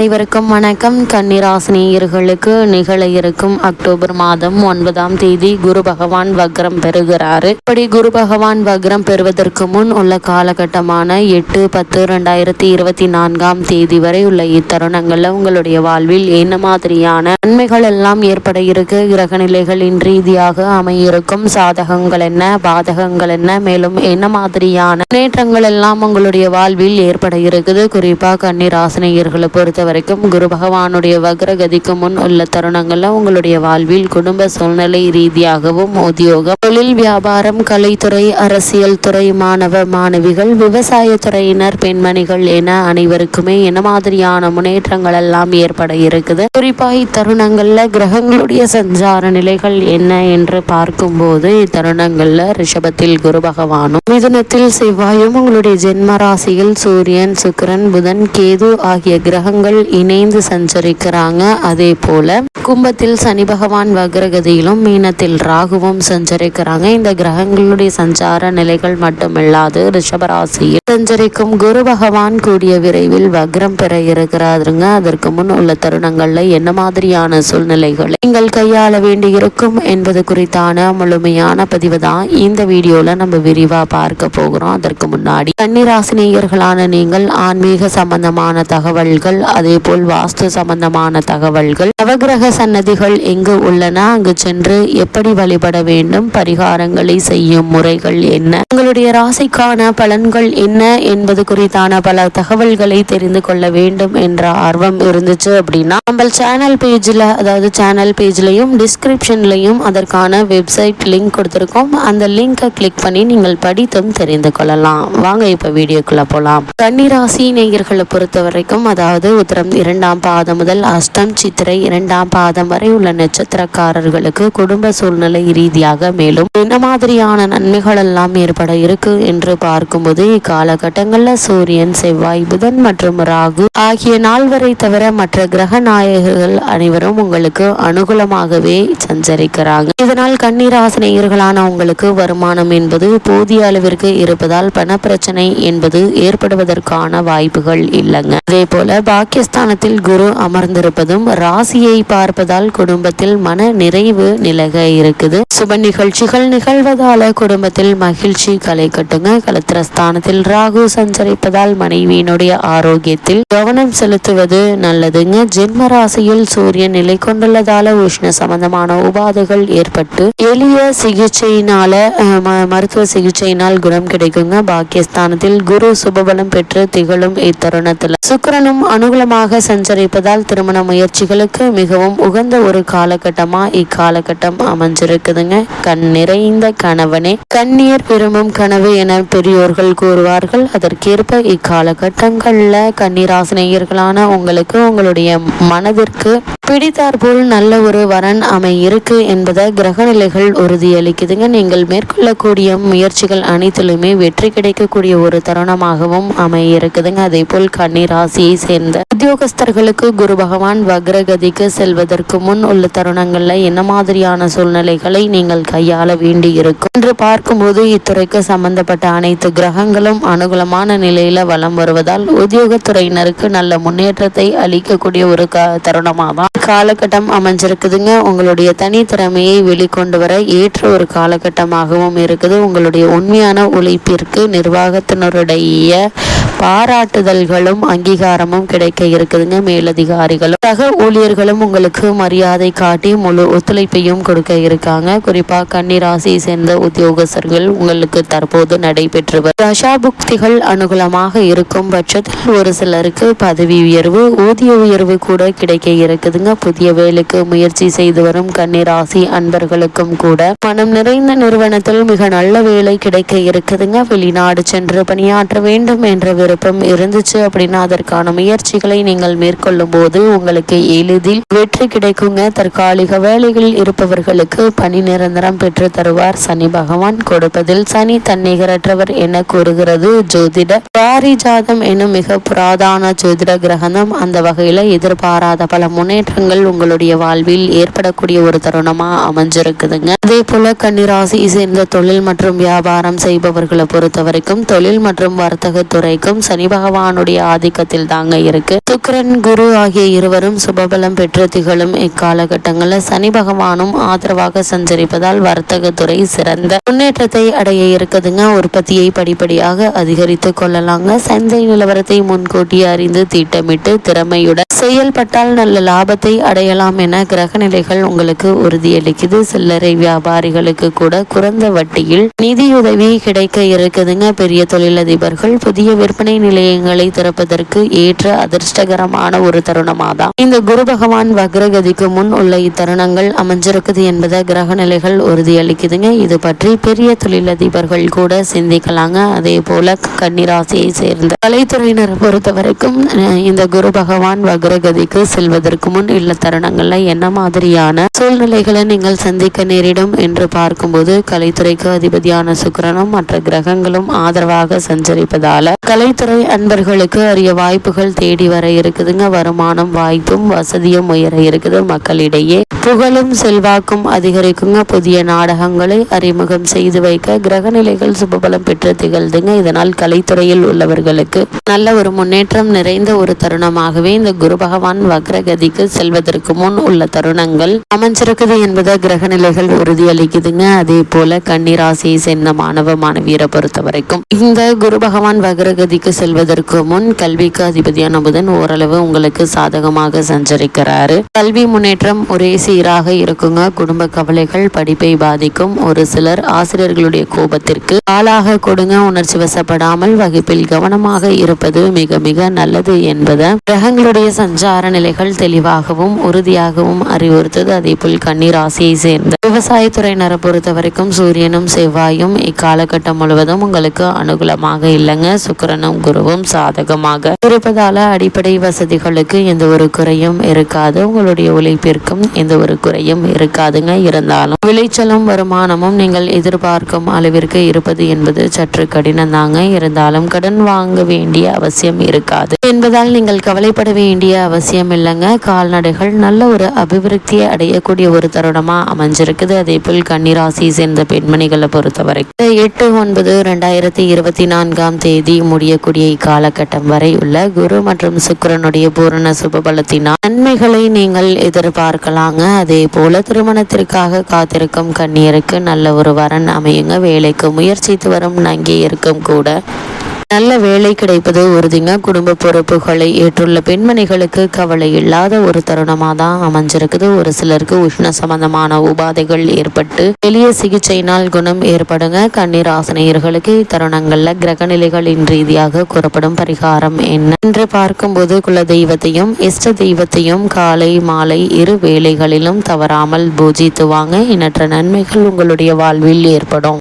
அனைவருக்கும் வணக்கம். கன்னிராசினியர்களுக்கு நிகழ இருக்கும் அக்டோபர் மாதம் ஒன்பதாம் தேதி குரு பகவான் வக்ரம் பெறுகிறாரு. இப்படி குரு பகவான் வக்ரம் பெறுவதற்கு முன் உள்ள காலகட்டமான எட்டு பத்து ரெண்டாயிரத்தி இருபத்தி நான்காம் தேதி வரை உள்ள இத்தருணங்கள்ல உங்களுடைய வாழ்வில் என்ன மாதிரியான நன்மைகள் எல்லாம் ஏற்பட இருக்கு? கிரக நிலைகளின் ரீதியாக அமையிருக்கும். சாதகங்கள் என்ன? பாதகங்கள் என்ன? மேலும் என்ன மாதிரியான முன்னேற்றங்கள் எல்லாம் உங்களுடைய வாழ்வில் ஏற்பட இருக்குது? குறிப்பா கன்னிராசினியர்களை பொறுத்த வரைக்கும் குரு பகவானுடைய வக்ரகதிக்கு முன் உள்ள தருணங்கள்ல உங்களுடைய வாழ்வில் குடும்ப சூழ்நிலை ரீதியாகவும் உத்தியோகம் தொழில் வியாபாரம் கலைத்துறை அரசியல் துறை மாணவ மாணவிகள் விவசாய துறையினர் பெண்மணிகள் என அனைவருக்குமே என்ன மாதிரியான முன்னேற்றங்கள் எல்லாம் ஏற்பட இருக்குது? குறிப்பா இத்தருணங்கள்ல கிரகங்களுடைய சஞ்சார நிலைகள் என்ன என்று பார்க்கும்போது இத்தருணங்கள்ல ரிஷபத்தில் குரு பகவானும் மிதுனத்தில் செவ்வாயும் உங்களுடைய ஜென்ம ராசியில் சூரியன் சுக்கிரன் புதன் கேது ஆகிய கிரகங்கள் இணைந்து சஞ்சரிக்கிறாங்க. அதே போல கும்பத்தில் சனி பகவான் வக்ரகதியிலும் மீனத்தில் ராகுவும் சஞ்சரிக்கிறாங்க. இந்த கிரகங்களுடைய சஞ்சார நிலைகள் மட்டுமில்லாது ரிஷபராசியில் சஞ்சரிக்கும் குரு பகவான் கூடிய விரைவில் வக்ரம் பெற இருக்கிறாருங்க. அதற்கு முன் உள்ள தருணங்கள்ல என்ன மாதிரியான சூழ்நிலைகளை நீங்கள் கையாள வேண்டி இருக்கும் என்பது குறித்தான முழுமையான பதிவு தான் இந்த வீடியோல நம்ம விரிவா பார்க்க போகிறோம். அதற்கு முன்னாடி கன்னிராசினியர்களான நீங்கள் ஆன்மீக சம்பந்தமான தகவல்கள் அதே போல் வாஸ்து சம்பந்தமான தகவல்கள் நவகிரக சன்னதிகள் எங்கு உள்ளன அங்கு சென்று எப்படி வழிபட வேண்டும் பரிகாரங்களை செய்யும் முறைகள் என்ன உங்களுடைய ராசிக்கான பலன்கள் என்ன என்பது குறித்தான பல தகவல்களை தெரிந்து கொள்ள வேண்டும் என்ற ஆர்வம் இருந்துச்சு அப்படின்னா நம்ம சேனல் பேஜ்ல அதாவது சேனல் பேஜ்லயும் டிஸ்கிரிப்ஷன்லயும் அதற்கான வெப்சைட் லிங்க் கொடுத்திருக்கோம். அந்த லிங்கை கிளிக் பண்ணி நீங்கள் படித்தும் தெரிந்து கொள்ளலாம். வாங்க இப்ப வீடியோக்குள்ள போலாம். கன்னிராசி நேயர்களை பொறுத்த வரைக்கும் அதாவது உத்தர நட்சத்திரம் இரண்டாம் பாதம் முதல் அஷ்டம் சித்திரை இரண்டாம் பாதம் வரை உள்ள நட்சத்திரக்காரர்களுக்கு குடும்ப சூழ்நிலை ரீதியாக மேலும் என்ன மாதிரியான நன்மைகள் எல்லாம் ஏற்பட இருக்கு என்று பார்க்கும்போது இக்காலகட்டங்களில் சூரியன் செவ்வாய் புதன் மற்றும் ராகு ஆகிய நால்வரை தவிர மற்ற கிரக நாயகர்கள் அனைவரும் உங்களுக்கு அனுகூலமாகவே சஞ்சரிக்கிறாங்க. இதனால் கண்ணீராசனையர்களான உங்களுக்கு வருமானம் என்பது போதிய அளவிற்கு இருப்பதால் பணப்பிரச்சனை என்பது ஏற்படுவதற்கான வாய்ப்புகள் இல்லைங்க. அதே போல பாகிஸ்தானத்தில் குரு அமர்ந்திருப்பதும் ராசியை பார்ப்பதால் குடும்பத்தில் மன நிறைவு நிலக இருக்குது. சுப நிகழ்ச்சிகள் நிகழ்வதால குடும்பத்தில் மகிழ்ச்சி களை கட்டுங்க. கலத்திரஸ்தானத்தில் ராகு சஞ்சரிப்பதால் மனைவியினுடைய ஆரோக்கியத்தில் கவனம் செலுத்துவது நல்லதுங்க. ஜென்ம ராசியில் சூரியன் நிலை கொண்டுள்ளதால உஷ்ண சம்பந்தமான உபாதைகள் ஏற்பட்டு எளிய சிகிச்சையினால ம- மருத்துவ சிகிச்சையினால் குணம் கிடைக்குங்க. பாக்கியஸ்தானத்தில் குரு சுபபலம் பெற்று திகழும் இத்தருணத்தில். சுக்கிரனும் அனுகூலமாக சஞ்சரிப்பதால் திருமண முயற்சிகளுக்கு மிகவும் உகந்த ஒரு காலகட்டமா இக்காலகட்டம் அமைஞ்சிருக்குதுங்க. கண் நிறைந்த கணவனே கண்ணீர் விரும்பும் கனவு என பெரியோர்கள் கூறுவார்கள். அதற்கேற்ப இக்காலகட்டங்கள்ல கன்னிராசினியர்களான உங்களுக்கு உங்களுடைய மனதிற்கு பிடித்தாற்போல் நல்ல ஒரு வரன் அமை இருக்கு என்பதை கிரகநிலைகள் உறுதியளிக்குதுங்க. நீங்கள் மேற்கொள்ளக்கூடிய முயற்சிகள் அனைத்திலுமே வெற்றி கிடைக்கக்கூடிய ஒரு தருணமாகவும் அமைய இருக்குதுங்க அதே போல் கண்ணீராசியை சேர்ந்த உத்தியோகஸ்தர்களுக்கு குரு பகவான் வக்ரகதிக்கு செல்வதற்கு முன் உள்ள தருணங்களில் என்ன மாதிரியான சூழ்நிலைகளை நீங்கள் கையாள வேண்டி இருக்கும் என்று பார்க்கும்போது இத்துறைக்கு சம்பந்தப்பட்ட அனைத்து கிரகங்களும் அனுகூலமான நிலையில வலம் வருவதால் உத்தியோகத்துறையினருக்கு நல்ல முன்னேற்றத்தை அளிக்கக்கூடிய ஒரு க தருணமாக தான் காலகட்டம் அமைஞ்சிருக்குதுங்க. உங்களுடைய தனித்திறமையை வெளிக்கொண்டு வர ஏற்ற ஒரு காலகட்டமாகவும் இருக்குது. உங்களுடைய உண்மையான உழைப்பிற்கு நிர்வாகத்தினருடைய பாராட்டுதல்களும் அங்கீகாரமும் கிடைக்க இருக்குதுங்க மேலதிகாரிகளும். சக ஊழியர்களும் உங்களுக்கு மரியாதை காட்டி முழு ஒத்துழைப்பையும் கொடுக்க இருக்காங்க. குறிப்பா கன்னிராசியை சேர்ந்த உத்தியோகஸ்தர்கள் உங்களுக்கு தற்போது நடைபெற்று வரும் தசாபுக்திகள் அனுகூலமாக இருக்கும் பட்சத்தில் ஒரு சிலருக்கு பதவி உயர்வு ஊதிய உயர்வு கூட கிடைக்க இருக்குதுங்க. புதிய வேலைக்கு முயற்சி செய்து வரும் கன்னிராசி அன்பர்களுக்கும் கூட. மனம் நிறைந்த நிறுவனத்தில் மிக நல்ல வேலை கிடைக்க இருக்குதுங்க. வெளிநாடு சென்று பணியாற்ற வேண்டும் என்ற விருப்பம் இருந்துச்சு அப்படின்னா அதற்கான முயற்சிகளை நீங்கள் மேற்கொள்ளும் போது உங்களுக்கு எளிதில் வெற்றி கிடைக்குங்க. தற்காலிக வேலைகளில் இருப்பவர்களுக்கு பணி நிரந்தரம் பெற்று தருவார். சனி பகவான் கொடுப்பதில் சனி தன்னிகரற்றவர் என கூறுகிறது. ஜோதிட பாரிஜாதம் எனும் மிக புராதான ஜோதிட கிரகணம். அந்த வகையில எதிர்பாராத பல முன்னேற்றங்கள் உங்களுடைய வாழ்வில் ஏற்படக்கூடிய ஒரு தருணமா அமைஞ்சிருக்குதுங்க. அதே போல கன்னிராசியை சேர்ந்த தொழில் மற்றும் வியாபாரம் செய்பவர்களை பொறுத்த வரைக்கும் தொழில் மற்றும் வர்த்தக துறைக்கும் பொறுத்தவரைக்கும் சனி பகவானுடைய ஆதிக்கத்தில் தாங்க இருக்கு. சுக்கரன் குரு ஆகிய இருவரும் சுபபலம் பெற்று திகழும் இக்காலகட்டங்களில் சனி பகவானும் ஆதரவாக சஞ்சரிப்பதால் வர்த்தகத்துறை சிறந்த முன்னேற்றத்தை அடைய இருக்குதுங்க. உற்பத்தியை படிப்படியாக அதிகரித்து கொள்ளலாங்க. சந்தை நிலவரத்தை முன்கூட்டி அறிந்து திட்டமிட்டு திறமையுடன் செயல்பட்டால் நல்ல லாபத்தை அடையலாம் என கிரக நிலைகள் உங்களுக்கு உறுதியளிக்குது. சில்லறை வியாபாரிகளுக்கு கூட குறைந்த வட்டியில் நிதியுதவி கிடைக்க இருக்குதுங்க. பெரிய தொழிலதிபர்கள் புதிய விற்பனை நிலையங்களை திறப்பதற்கு ஏற்ற அதிர்ஷ்டகரமான ஒரு தருணமாதான் இந்த குரு பகவான் வக்ரகதிக்கு முன் உள்ள இத்தருணங்கள் அமைஞ்சிருக்குது என்பதை கிரக நிலைகள் உறுதியளிக்குதுங்க. இது பற்றி பெரிய தொழிலதிபர்கள் கூட சிந்திக்கலாங்க. அதே போல கன்னிராசியை சேர்ந்த கலைத்துறையினரை பொறுத்த வரைக்கும் இந்த குரு பகவான் வக்ரகதிக்கு செல்வதற்கு முன் உள்ள தருணங்கள்ல என்ன மாதிரியான சூழ்நிலைகளை நீங்கள் சந்திக்க நேரிடும் என்று பார்க்கும்போது கலைத்துறைக்கு அதிபதியான சுக்கிரனும் மற்ற கிரகங்களும் ஆதரவாக சஞ்சரிப்பதால கலை தொழில்துறை அன்பர்களுக்கு அரிய வாய்ப்புகள் தேடி வர இருக்குதுங்க. வருமானம் வாய்ப்பும் வசதியும் உயர இருக்குது. மக்களிடையே புகழும் செல்வாக்கும் அதிகரிக்குங்க. புதிய நாடகங்களை அறிமுகம் செய்து வைக்க கிரகநிலைகள் சுபபலம் பெற்று திகழ்துங்க. இதனால் கலைத்துறையில் உள்ளவர்களுக்கு நல்ல ஒரு முன்னேற்றம் நிறைந்த ஒரு தருணமாகவே இந்த குரு பகவான் வக்ரகதிக்கு செல்வதற்கு முன் உள்ள தருணங்கள் அமைஞ்சிருக்குது என்பதை கிரகநிலைகள் உறுதியளிக்குதுங்க. அதே போல கன்னிராசியை சேர்ந்த மாணவ மாணவியரை பொறுத்த வரைக்கும் இந்த குரு பகவான் வக்ரகதிக்கு செல்வதற்கு முன் கல்விக்கு அதிபதியான புதன் ஓரளவு உங்களுக்கு சாதகமாக சஞ்சரிக்கிறாரு. கல்வி முன்னேற்றம் ஒரே சீராக இருக்குங்க. குடும்ப கவலைகள் படிப்பை பாதிக்கும் ஒரு சிலர் ஆசிரியர்களுடைய கோபத்திற்கு ஆளாக கொடுங்க. உணர்ச்சி வசப்படாமல் வகுப்பில் கவனமாக இருப்பது மிக மிக நல்லது என்பதை கிரகங்களுடைய சஞ்சார நிலைகள் தெளிவாகவும் உறுதியாகவும் அறிவுறுத்தது. அதே போல் கண்ணீர் ஆசையை சேர்ந்த விவசாயத்துறையினரை பொறுத்த வரைக்கும் சூரியனும் செவ்வாயும் இக்காலகட்டம் முழுவதும் உங்களுக்கு அனுகூலமாக இல்லைங்க. சுக்கிரனும் குருவும் சாதகமாக இருப்பதால அடிப்படை வசதிகளுக்கு எந்த ஒரு குறையும் இருக்காது. உங்களுடைய உழைப்பிற்கும் எந்த ஒரு குறையும் இருக்காதுங்க. இருந்தாலும் விளைச்சலும் வருமானமும் நீங்கள் எதிர்பார்க்கும் அளவிற்கு இருப்பது என்பது சற்று கடினம் தாங்க. இருந்தாலும் கடன் வாங்க வேண்டிய அவசியம் இருக்காது என்பதால் நீங்கள் கவலைப்பட வேண்டிய அவசியம் இல்லைங்க. கால்நடைகள் நல்ல ஒரு அபிவிருத்தியை அடையக்கூடிய ஒரு தருணமா அமைஞ்சிருக்குது. அதே போல் கன்னிராசி சேர்ந்த பெண்மணிகளை பொறுத்தவரை எட்டு ஒன்பது ரெண்டாயிரத்தி இருபத்தி நான்காம் தேதி முடிய முடியக்கூடிய இக்காலகட்டம் வரை உள்ள குரு மற்றும் சுக்கிரனுடைய பூரண சுபபலத்தினால் நன்மைகளை நீங்கள் எதிர்பார்க்கலாங்க. அதே போல திருமணத்திற்காக காத்திருக்கும் கண்ணியருக்கு நல்ல ஒரு வரன் அமையுங்க. வேலைக்கு முயற்சித்து வரும் நங்கியிருக்கும் கூட. நல்ல வேலை கிடைப்பது உறுதிங்க. குடும்ப பொறுப்புகளை ஏற்றுள்ள பெண்மணிகளுக்கு கவலை இல்லாத ஒரு தருணமாக தான் அமைஞ்சிருக்குது. ஒரு சிலருக்கு உஷ்ண சம்பந்தமான உபாதைகள் ஏற்பட்டு எளிய சிகிச்சையினால் குணம் ஏற்படுங்க. கண்ணீர் ஆசனையர்களுக்கு இத்தருணங்கள்ல கிரகநிலைகளின் ரீதியாக கூறப்படும் பரிகாரம் என்ன? என்று பார்க்கும்போது குல தெய்வத்தையும் இஷ்ட தெய்வத்தையும் காலை மாலை இரு வேளைகளிலும் தவறாமல் பூஜித்து வாங்க. எண்ணற்ற நன்மைகள் உங்களுடைய வாழ்வில் ஏற்படும்.